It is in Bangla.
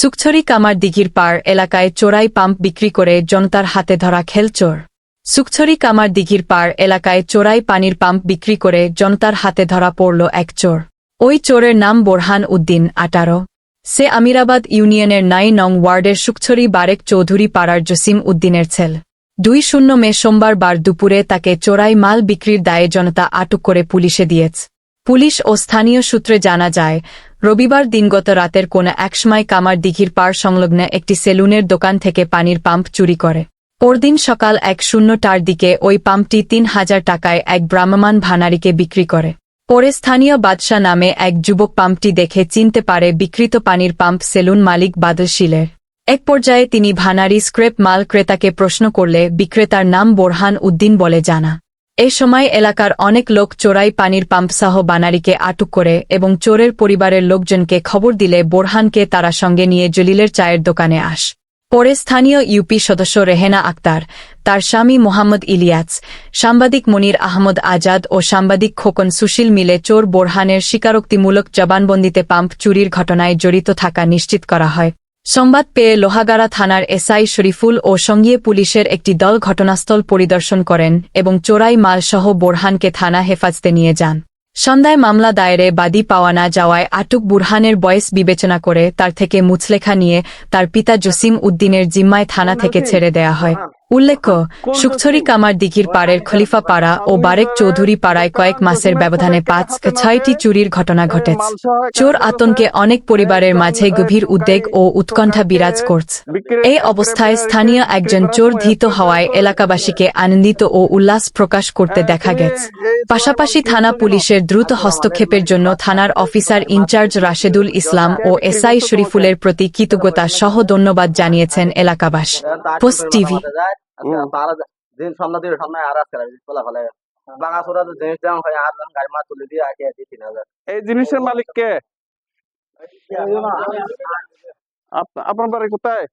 সুকছড়ি কামার দিঘির পাড় এলাকায় চোরাই পাম্প বিক্রি করে জনতার হাতে ধরা খেলচোর সুকছড়ি কামার দিঘির পাড় এলাকায় চোরাই পানির পাম্প বিক্রি করে জনতার হাতে ধরা পড়ল এক চোর। ওই চোরের নাম বোরহান উদ্দিন আটারো সে আমিরাবাদ ইউনিয়নের নাই নং ওয়ার্ডের সুকছড়ি বারেক চৌধুরী পাড়ার জসিম উদ্দিনের ছেল। দুই শূন্য মে সোমবার বার দুপুরে তাকে চোরাই মাল বিক্রির দায়ে জনতা আটক করে পুলিশে দিয়েছে। পুলিশ ও স্থানীয় সূত্রে জানা যায়, রবিবার দিনগত রাতের কোন একসময় কামার দিঘির পাড় সংলগ্ন একটি সেলুনের দোকান থেকে পানির পাম্প চুরি করে। পরদিন সকাল এক শূন্যটার দিকে ওই পাম্পটি তিন হাজার টাকায় এক ভ্রাম্যমাণ ভানারিকে বিক্রি করে। পরে স্থানীয় বাদশা নামে এক যুবক পাম্পটি দেখে চিনতে পারে বিকৃত পানির পাম্প সেলুন মালিক বাদলশীলের এক পর্যায়ে তিনি ভানারি স্ক্রেপ মাল ক্রেতাকে প্রশ্ন করলে বিক্রেতার নাম বোরহান উদ্দিন বলে জানা। এ সময় এলাকার অনেক লোক চোরাই পানির পাম্পসহ বানারিকে আটক করে এবং চোরের পরিবারের লোকজনকে খবর দিলে বোরহানকে তারা সঙ্গে নিয়ে জলিলের চায়ের দোকানে আস। পরে স্থানীয় ইউপি সদস্য রেহেনা আক্তার, তার স্বামী মোহাম্মদ ইলিয়াস, সাংবাদিক মনির আহমদ আজাদ ও সাংবাদিক খোকন সুশীল মিলে চোর বোরহানের স্বীকারোক্তিমূলক জবানবন্দিতে পাম্প চুরির ঘটনায় জড়িত থাকা নিশ্চিত করা হয়। সংবাদ পেয়ে লোহাগাড়া থানার এসআই শরীফুল ও সঙ্গীয় পুলিশের একটি দল ঘটনাস্থল পরিদর্শন করেন এবং চোরাই মালসহ বোরহানকে থানা হেফাজতে নিয়ে যান। সন্ধ্যায় মামলা দায়েরে বাদী পাওয়া না যাওয়ায় আটক বুরহানের বয়স বিবেচনা করে তার থেকে মুচলেখা নিয়ে তার পিতা জসিম উদ্দিনের জিম্মায় থানা থেকে ছেড়ে দেয়া হয়। উল্লেখ্য সুকছড়ি কামার দিঘির পাড়ের খলিফা পাড়া ও বারেক চৌধুরী পাড়ায় কয়েক মাসের ব্যবধানে পাঁচ ছয়টি চুরির ঘটনা ঘটেছে। চোর আতঙ্কে অনেক পরিবারের মাঝে গভীর উদ্বেগ ও উৎকণ্ঠা বিরাজ করছে। এই অবস্থায় স্থানীয় একজন চোর ধৃত হওয়ায় এলাকাবাসীকে আনন্দিত ও উল্লাস প্রকাশ করতে দেখা গেছে। পাশাপাশি থানা পুলিশের দ্রুত হস্তক্ষেপের জন্য থানার officer in charge Rashedul Islam O SI শরীফুলের প্রতি কৃতজ্ঞতা সহ ধন্যবাদ জানিয়েছেন এলাকাবাসী। Post TV. এই জিনিসের মালিক কে? আপনার বাড়ি কোথায়?